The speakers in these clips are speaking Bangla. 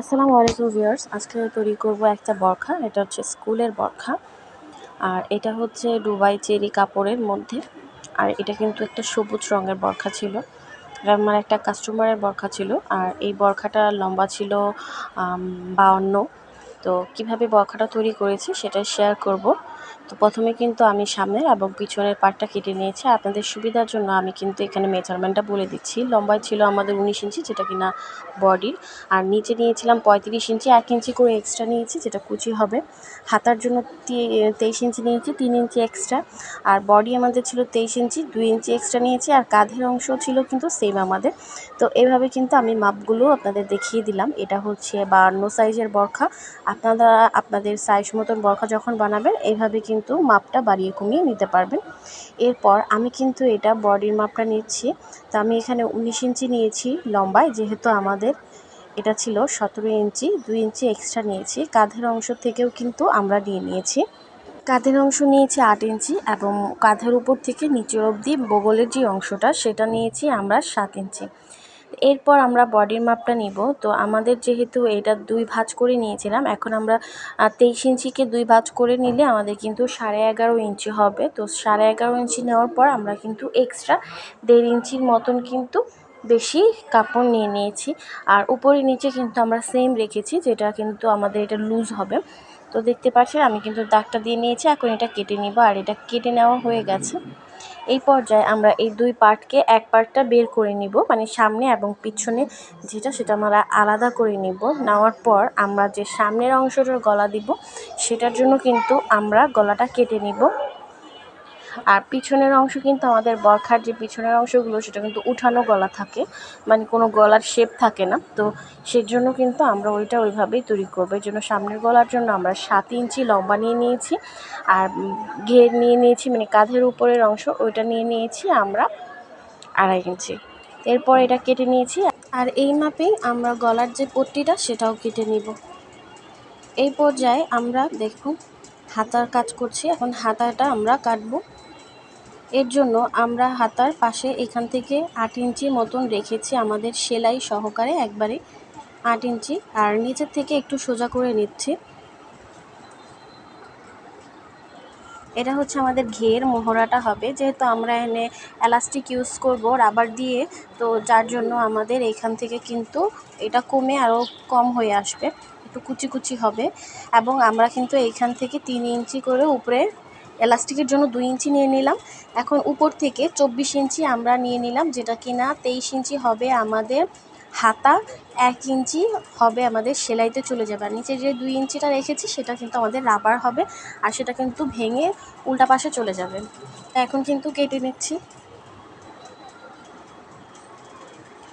আসসালামু আলাইকুম ভিউয়ার্স। আজকে তৈরি করব একটা বরখা, এটা হচ্ছে স্কুলের বরখা। আর এটা হচ্ছে ডুবাই চেরি কাপড়ের মধ্যে। আর এটা কিন্তু একটা সবুজ রঙের বরখা ছিল। এটা আমার একটা কাস্টমারের বরখা ছিল। আর এই বরখাটা লম্বা ছিল বাউন্ন। তো কীভাবে বরখাটা তৈরি করেছি সেটা শেয়ার করব। তো প্রথমে কিন্তু আমি সামনের এবং পিছনের পার্টটা কেটে নিয়েছি। আপনাদের সুবিধার জন্য আমি কিন্তু এখানে মেজারমেন্টটা বলে দিচ্ছি। লম্বায় ছিল আমাদের উনিশ ইঞ্চি, যেটা কিনা বডির। আর নিচে নিয়েছিলাম পঁয়ত্রিশ ইঞ্চি, এক ইঞ্চি করে এক্সট্রা নিয়েছি, যেটা কুচি হবে। হাতার জন্য তেইশ ইঞ্চি নিয়েছি, তিন ইঞ্চি এক্সট্রা আর বডি আমাদের ছিল তেইশ ইঞ্চি, দুই ইঞ্চি এক্সট্রা নিয়েছি। আর কাঁধের অংশ ছিল কিন্তু সেম আমাদের। তো এভাবে কিন্তু আমি মাপগুলো আপনাদের দেখিয়ে দিলাম। এটা হচ্ছে বান্ন সাইজের বরখা। আপনারা আপনাদের সাইজ মতন বরখা যখন বানাবেন এইভাবে কিন্তু মাপটা বাড়িয়ে কমিয়ে নিতে পারবেন। এরপর আমি কিন্তু এটা বডির মাপটা নিচ্ছি। তো আমি এখানে উনিশ ইঞ্চি নিয়েছি লম্বায়, যেহেতু আমাদের এটা ছিল সতেরো ইঞ্চি, দুই ইঞ্চি এক্সট্রা নিয়েছি। কাঁধের অংশ থেকেও কিন্তু আমরা নিয়ে নিয়েছি। কাঁধের অংশ নিয়েছি আট ইঞ্চি এবং কাঁধের উপর থেকে নিচের অবধি বগলের যে অংশটা, সেটা নিয়েছি আমরা সাত ইঞ্চি। এরপর আমরা বডির মাপটা নিব। তো আমাদের যেহেতু এটা দুই ভাঁজ করে নিয়েছিলাম, এখন আমরা তেইশ ইঞ্চিকে দুই ভাঁজ করে নিলে আমাদের কিন্তু সাড়ে এগারো ইঞ্চি হবে। তো সাড়ে এগারো ইঞ্চি নেওয়ার পর আমরা কিন্তু এক্সট্রা দেড় ইঞ্চির মতন কিন্তু বেশি কাপড় নিয়ে নিয়েছি। আর উপরে নিচে কিন্তু আমরা সেম রেখেছি, যেটা কিন্তু আমাদের এটা লুজ হবে। তো দেখতে পাচ্ছেন, আমি কিন্তু দাগটা দিয়ে নিয়েছি, এখন এটা কেটে নিব। আর এটা কেটে নেওয়া হয়ে গেছে। এই পর্যায়ে আমরা এই দুই পার্টকে এক পার্টটা বের করে নিব মানে সামনে এবং পিছনে যেটা, সেটা আমরা আলাদা করে নিব। নেওয়ার পর আমরা যে সামনের অংশটার গলা দিব, সেটার জন্য কিন্তু আমরা গলাটা কেটে নিব। আর পিছনের অংশ কিন্তু আমাদের বরখার যে পিছনের অংশগুলো, সেটা কিন্তু উঠানো গলা থাকে। মানে কোনো গলার শেপ থাকে না। তো সেই জন্য কিন্তু আমরা ওইটা ওইভাবেই তৈরি করব। এই জন্য সামনের গলার জন্য আমরা সাত ইঞ্চি লম্বা নিয়ে নিয়েছি। আর ঘের নিয়ে নিয়েছি মানে কাঁধের উপরের অংশ, ওইটা নিয়ে নিয়েছি আমরা আড়াই ইঞ্চি। এরপর এটা কেটে নিয়েছি। আর এই মাপেই আমরা গলার যে পট্টিটা, সেটাও কেটে নিব। এই পর্যায়ে আমরা দেখুন, হাতার কাজ করছি। এখন হাতাটা আমরা কাটবো। এর জন্য আমরা হাতার পাশে এখান থেকে আট ইঞ্চি মতন রেখেছি আমাদের সেলাই সহকারে একবারে আট ইঞ্চি। আর নিচের থেকে একটু সোজা করে নিচ্ছি। এটা হচ্ছে আমাদের ঘের মোহরাটা হবে। যেহেতু আমরা এনে এলাস্টিক ইউজ করব রাবার দিয়ে, তো যার জন্য আমাদের এখান থেকে কিন্তু এটা কমে আরও কম হয়ে আসবে। একটু কুচি কুচি হবে। এবং আমরা কিন্তু এইখান থেকে তিন ইঞ্চি করে উপরে এলাস্টিকের জন্য দুই ইঞ্চি নিয়ে নিলাম। এখন উপর থেকে চব্বিশ ইঞ্চি আমরা নিয়ে নিলাম, যেটা কিনা তেইশ ইঞ্চি হবে আমাদের হাতা, এক ইঞ্চি হবে আমাদের সেলাইতে চলে যাবে। আর নিচে যে দুই ইঞ্চিটা রেখেছি, সেটা কিন্তু আমাদের রাবার হবে আর সেটা কিন্তু ভেঙে উল্টা পাশে চলে যাবে। এখন কিন্তু কেটে নিচ্ছি।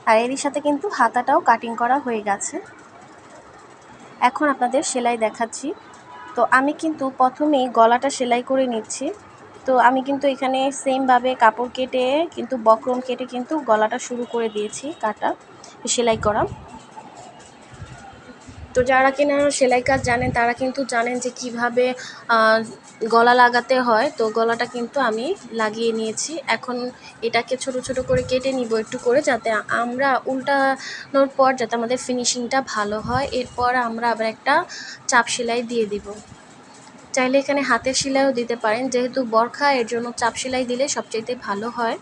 আর এরই সাথে কিন্তু হাতাটাও কাটিং করা হয়ে গেছে। এখন আপনাদের সেলাই দেখাচ্ছি। তো আমি কিন্তু প্রথমেই গলাটা সেলাই করে নিচ্ছি। তো আমি কিন্তু এখানে সেমভাবে কাপড় কেটে কিন্তু বক্রম কেটে কিন্তু গলাটা শুরু করে দিয়েছি, কাটা, সেলাই করা। তো যারা কিনা সেলাই কাজ জানেন, তারা কিন্তু জানেন যে কীভাবে গলা লাগাতে হয়। তো গলাটা কিন্তু আমি লাগিয়ে নিয়েছি। এখন এটাকে ছোট ছোট করে কেটে নিব একটু করে, যাতে আমরা উল্টানোর পর যাতে আমাদের ফিনিশিংটা ভালো হয়। এরপর আমরা আবার একটা চাপ সেলাই দিয়ে দিব। চাইলে এখানে হাতের সেলাইও দিতে পারেন। যেহেতু বরখা, এর জন্য চাপ সেলাই দিলে সবচাইতে ভালো হয়।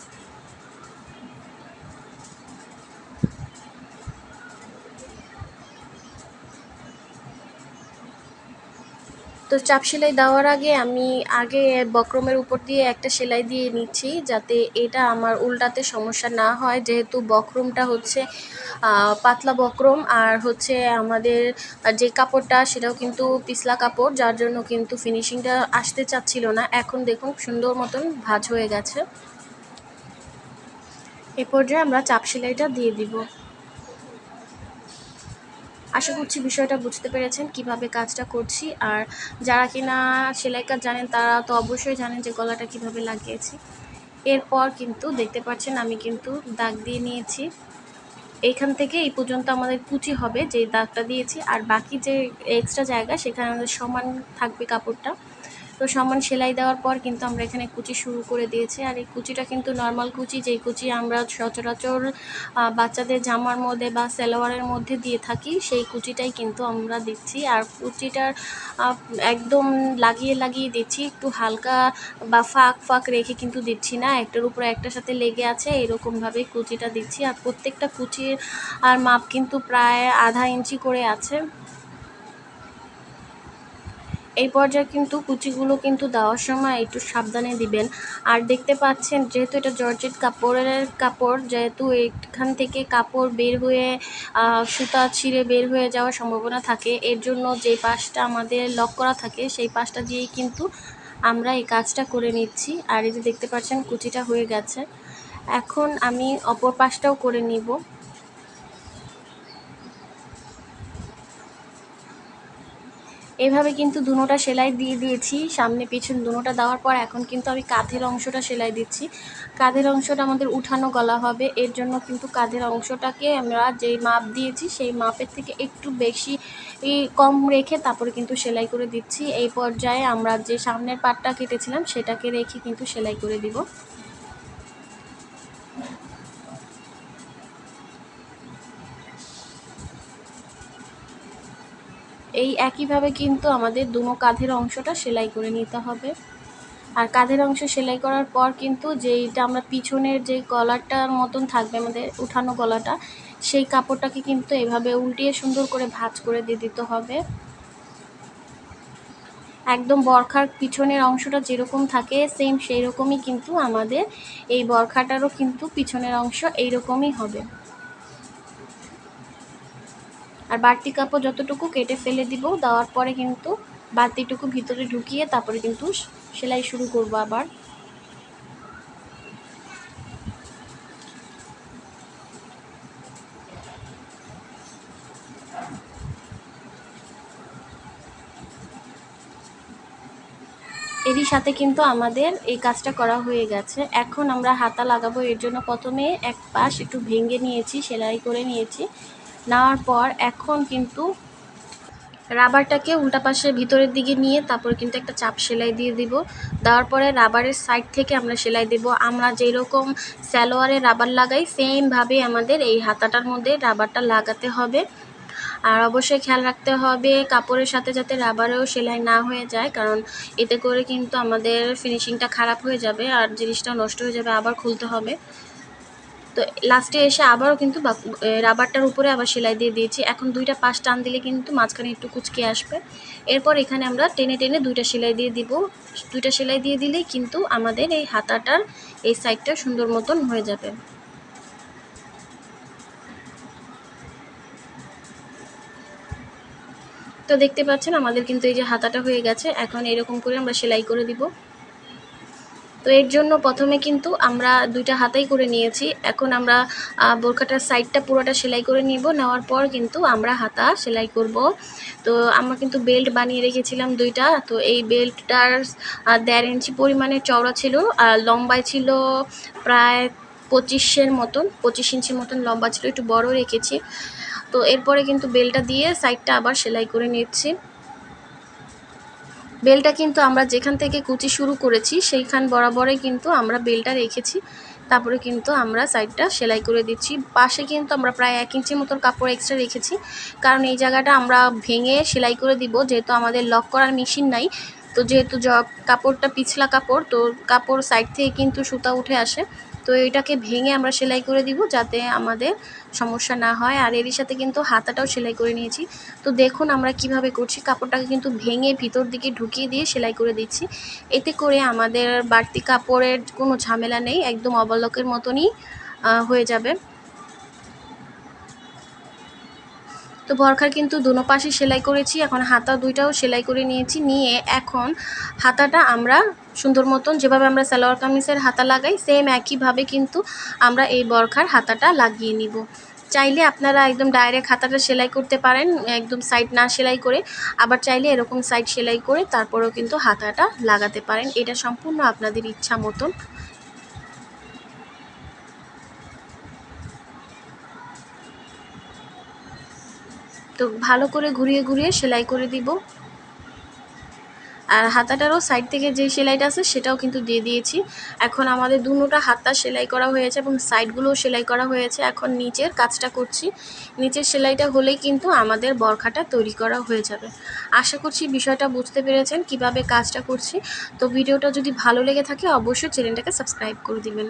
তো চাপ সেলাই দেওয়ার আগে আমি আগে বক্রমের উপর দিয়ে একটা সেলাই দিয়ে নিচ্ছি যাতে এটা আমার উল্টাতে সমস্যা না হয়। যেহেতু বক্রমটা হচ্ছে পাতলা বক্রম আর হচ্ছে আমাদের যে কাপড়টা সেটাও কিন্তু পিছলা কাপড়, যার জন্য কিন্তু ফিনিশিংটা আসতে চাচ্ছিল না। এখন দেখুন সুন্দর মতন ভাজ হয়ে গেছে। এ পর্যায়ে আমরা চাপ সেলাইটা দিয়ে দিব। আশা করছি বিষয়টা বুঝতে পেরেছেন কীভাবে কাজটা করছি। আর যারা কিনা সেলাই কাজ জানেন, তারা তো অবশ্যই জানেন যে গলাটা কীভাবে লাগিয়েছি। এরপর কিন্তু দেখতে পাচ্ছেন আমি কিন্তু দাগ দিয়ে নিয়েছি। এইখান থেকে এই পর্যন্ত আমাদের কুচি হবে যে দাগটা দিয়েছি। আর বাকি যে এক্সট্রা জায়গা, সেখানে আমাদের সমান থাকবে কাপড়টা। তো সমান সেলাই দেওয়ার পর কিন্তু আমরা এখানে কুচি শুরু করে দিয়েছি। আর এই কুচিটা কিন্তু নর্মাল কুচি, যেই কুচি আমরা সচরাচর বাচ্চাদের জামার মধ্যে বা সালোয়ারের মধ্যে দিয়ে থাকি, সেই কুচিটাই কিন্তু আমরা দিচ্ছি। আর কুচিটার একদম লাগিয়ে লাগিয়ে দিচ্ছি, একটু হালকা বা ফাঁক ফাঁক রেখে কিন্তু দিচ্ছি না। একটার উপরে একটার সাথে লেগে আছে এরকমভাবে কুচিটা দিচ্ছি। আর প্রত্যেকটা কুচির, আর মাপ কিন্তু প্রায় আধা ইঞ্চি করে আছে। এই পর্যায়ে কিন্তু কুচিগুলো কিন্তু দেওয়ার সময় একটু সাবধানে দিবেন। আর দেখতে পাচ্ছেন, যেহেতু এটা জর্জেট কাপড়ের কাপড়, যেহেতু এখান থেকে কাপড় বের হয়ে সুতা ছিঁড়ে বের হয়ে যাওয়ার সম্ভাবনা থাকে, এর জন্য যে পাশটা আমাদের লক করা থাকে, সেই পাশটা দিয়েই কিন্তু আমরা এই কাজটা করে নিচ্ছি। আর এই যে দেখতে পাচ্ছেন, কুচিটা হয়ে গেছে। এখন আমি অপর পাশটাও করে নিব। এভাবে কিন্তু দুনোটা সেলাই দিয়ে দিয়েছি। সামনে পিছন দুনোটা দেওয়ার পর এখন কিন্তু আমি কাঁধের অংশটা সেলাই দিচ্ছি। কাঁধের অংশটা আমাদের উঠানো গলা হবে। এর জন্য কিন্তু কাঁধের অংশটাকে আমরা যেই মাপ দিয়েছি, সেই মাপের থেকে একটু বেশি কম রেখে তারপরে কিন্তু সেলাই করে দিচ্ছি। এই পর্যায়ে আমরা যে সামনের পাটটা কেটেছিলাম, সেটাকে রেখে কিন্তু সেলাই করে দিব। এই একইভাবে কিন্তু আমাদের দুমো কাঁধের অংশটা সেলাই করে নিতে হবে। আর কাঁধের অংশ সেলাই করার পর কিন্তু যেইটা আমরা পিছনের যে গলাটার মতন থাকবে আমাদের উঠানো গলাটা, সেই কাপড়টাকে কিন্তু এভাবে উল্টিয়ে সুন্দর করে ভাঁজ করে দিয়ে দিতে হবে। একদম বরখার পিছনের অংশটা যেরকম থাকে, সেম সেই রকমই কিন্তু আমাদের এই বরখাটারও কিন্তু পিছনের অংশ এইরকমই হবে। আর বাড়তি কাপড় যতটুকু কেটে ফেলে দিব, দেওয়ার পরে কিন্তু বাড়তিটুকু ভিতরে ঢুকিয়ে তারপরে কিন্তু সেলাই শুরু করব আবার। এরই সাথে কিন্তু আমাদের এই কাজটা করা হয়ে গেছে। এখন আমরা হাতা লাগাবো, এর জন্য প্রথমে এক পাশ একটু ভেঙে নিয়েছি, সেলাই করে নিয়েছি। নেওয়ার পর এখন কিন্তু রাবারটাকে উল্টা পাশে ভিতরের দিকে নিয়ে তারপর কিন্তু একটা চাপ সেলাই দিয়ে দিব। দেওয়ার পরে রাবারের সাইড থেকে আমরা সেলাই দেব। আমরা যেরকম স্যালোয়ারে রাবার লাগাই সেমভাবে আমাদের এই হাতাটার মধ্যে রাবারটা লাগাতে হবে। আর অবশ্যই খেয়াল রাখতে হবে কাপড়ের সাথে যাতে রাবারেও সেলাই না হয়ে যায়, কারণ এতে করে কিন্তু আমাদের ফিনিশিংটা খারাপ হয়ে যাবে আর জিনিসটা নষ্ট হয়ে যাবে, আবার খুলতে হবে। তো লাস্টে এসে আবারও কিন্তু রাবারটার উপরে আবার সেলাই দিয়ে দিয়েছি। এখন দুইটা পাশ টান দিলে কিন্তু মাঝখানে একটু কুচকে আসবে। এরপর এখানে আমরা টেনে টেনে দুইটা সেলাই দিয়ে দিব। দুইটা সেলাই দিয়ে দিলেই কিন্তু আমাদের এই হাতাটার এই সাইডটা সুন্দর মতন হয়ে যাবে। তো দেখতে পাচ্ছেন, আমাদের কিন্তু এই যে হাতাটা হয়ে গেছে। এখন এরকম করে আমরা সেলাই করে দিব। তো এর জন্য প্রথমে কিন্তু আমরা দুইটা হাতাই করে নিয়েছি। এখন আমরা বোরখাটার সাইডটা পুরোটা সেলাই করে নিব। নেওয়ার পর কিন্তু আমরা হাতা সেলাই করব। তো আমরা কিন্তু বেল্ট বানিয়ে রেখেছিলাম দুইটা। তো এই বেল্টটার দেড় ইঞ্চি পরিমাণে চওড়া ছিল। আর লম্বায় ছিল প্রায় পঁচিশের মতন, পঁচিশ ইঞ্চির মতন লম্বা ছিল। একটু বড় রেখেছি। তো এরপরে কিন্তু বেলটা দিয়ে সাইডটা আবার সেলাই করে নিচ্ছি। বেলটা কিন্তু আমরা যেখান থেকে কুচি শুরু করেছি, সেইখান বরাবরে কিন্তু আমরা বেলটা রেখেছি। তারপরে কিন্তু আমরা সাইডটা সেলাই করে দিচ্ছি। পাশে কিন্তু আমরা প্রায় এক ইঞ্চি মতন কাপড় এক্সট্রা রেখেছি। কারণ এই জায়গাটা আমরা ভেঙে সেলাই করে দিব, যেহেতু আমাদের লক করার মেশিন নাই। তো যেহেতু কাপড়টা পিছলা কাপড়, তো কাপড় সাইড থেকে কিন্তু সুতা উঠে আসে। তো এটাকে ভেঙে আমরা সেলাই করে দিব যাতে আমাদের সমস্যা না হয়। আর এরই সাথে কিন্তু হাতাটাও সেলাই করে নিয়েছি। তো দেখুন আমরা কীভাবে করছি। কাপড়টাকে কিন্তু ভেঙে ভিতর দিকে ঢুকিয়ে দিয়ে সেলাই করে দিচ্ছি। এতে করে আমাদের বাড়তি কাপড়ের কোনো ঝামেলা নেই। একদম অবলকের মতনই হয়ে যাবে। তো বরখার কিন্তু দুনো পাশে সেলাই করেছি, এখন হাতা দুইটাও সেলাই করে নিয়েছি, নিয়ে এখন হাতাটা আমরা সুন্দর মতন যেভাবে আমরা সালোয়ার কামিজের হাতা লাগাই সেম একইভাবে কিন্তু আমরা এই বরখার হাতাটা লাগিয়ে নিব। চাইলে আপনারা একদম ডাইরেক্ট হাতাটা সেলাই করতে পারেন, একদম সাইড না সেলাই করে, আবার চাইলে এরকম সাইড সেলাই করে তারপরেও কিন্তু হাতাটা লাগাতে পারেন। এটা সম্পূর্ণ আপনাদের ইচ্ছা মতন। তো ভালো করে ঘুরিয়ে ঘুরিয়ে সেলাই করে দিব। আর হাতাটারও সাইড থেকে যে সেলাইটা আছে সেটাও কিন্তু দিয়ে দিয়েছি। এখন আমাদের দুটোটা হাতা সেলাই করা হয়েছে এবং সাইডগুলোও সেলাই করা হয়েছে। এখন নিচের কাজটা করছি। নিচের সেলাইটা হলেই কিন্তু আমাদের বরখাটা তৈরি করা হয়ে যাবে। আশা করছি বিষয়টা বুঝতে পেরেছেন কীভাবে কাজটা করছি। তো ভিডিওটা যদি ভালো লেগে থাকে অবশ্যই চ্যানেলটাকে সাবস্ক্রাইব করে দিবেন।